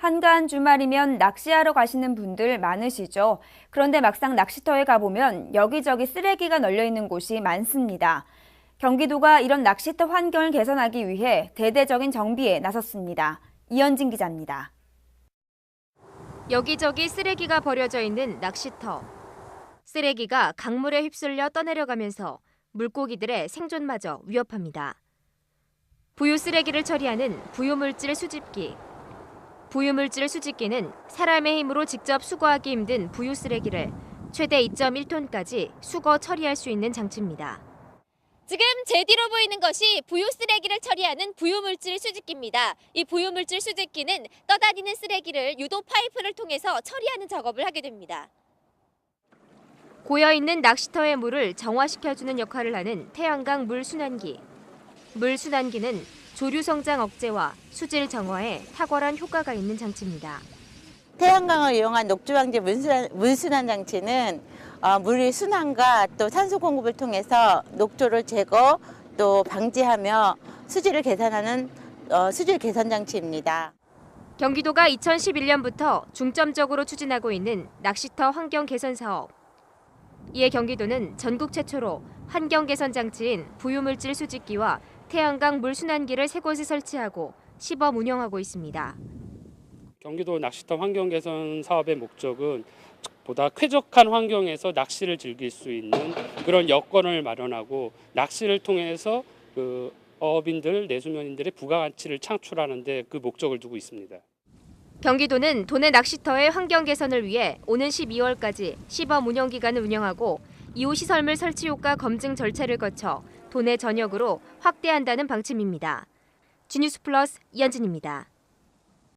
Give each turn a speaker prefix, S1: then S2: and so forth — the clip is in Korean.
S1: 한가한 주말이면 낚시하러 가시는 분들 많으시죠. 그런데 막상 낚시터에 가보면 여기저기 쓰레기가 널려 있는 곳이 많습니다. 경기도가 이런 낚시터 환경을 개선하기 위해 대대적인 정비에 나섰습니다. 이현진 기자입니다.
S2: 여기저기 쓰레기가 버려져 있는 낚시터. 쓰레기가 강물에 휩쓸려 떠내려가면서 물고기들의 생존마저 위협합니다. 부유 쓰레기를 처리하는 부유물질 수집기. 부유물질 수집기는 사람의 힘으로 직접 수거하기 힘든 부유 쓰레기를 최대 2.1톤까지 수거 처리할 수 있는 장치입니다.
S3: 지금 제 뒤로 보이는 것이 부유 쓰레기를 처리하는 부유물질 수집기입니다. 이 부유물질 수집기는 떠다니는 쓰레기를 유도 파이프를 통해서 처리하는 작업을 하게 됩니다.
S2: 고여 있는 낚시터의 물을 정화시켜주는 역할을 하는 태양강 물 순환기. 물 순환기는 조류 성장 억제와 수질 정화에 탁월한 효과가 있는 장치입니다.
S4: 태양광을 이용한 녹조방제 물순환, 물순환 장치는 어, 물의 순환과 또 산소 공급을 통해서 녹조를 제거 또 방지하며 수질을 개선하는 어, 수질 개선 장치입니다.
S2: 경기도가 2011년부터 중점적으로 추진하고 있는 낚시터 환경 개선 사업. 이에 경기도는 전국 최초로 환경 개선 장치인 부유물질 수집기와 태양광 물 순환기를 세 곳에 설치하고 시범 운영하고 있습니다.
S5: 경기도 낚시터 환경 개선 사업의 목적은 보다 쾌적한 환경에서 낚시를 즐길 수 있는 그런 여건을 마련하고 낚시를 통해서 그 어업인들 내수면인들의 부가가치를 창출하는 데 그 목적을 두고 있습니다.
S2: 경기도는 도내 낚시터의 환경 개선을 위해 오는 12월까지 시범 운영 기간을 운영하고 이후 시설물 설치 효과 검증 절차를 거쳐 도내 전역으로 확대한다는 방침입니다. 지뉴스 플러스 이현진입니다.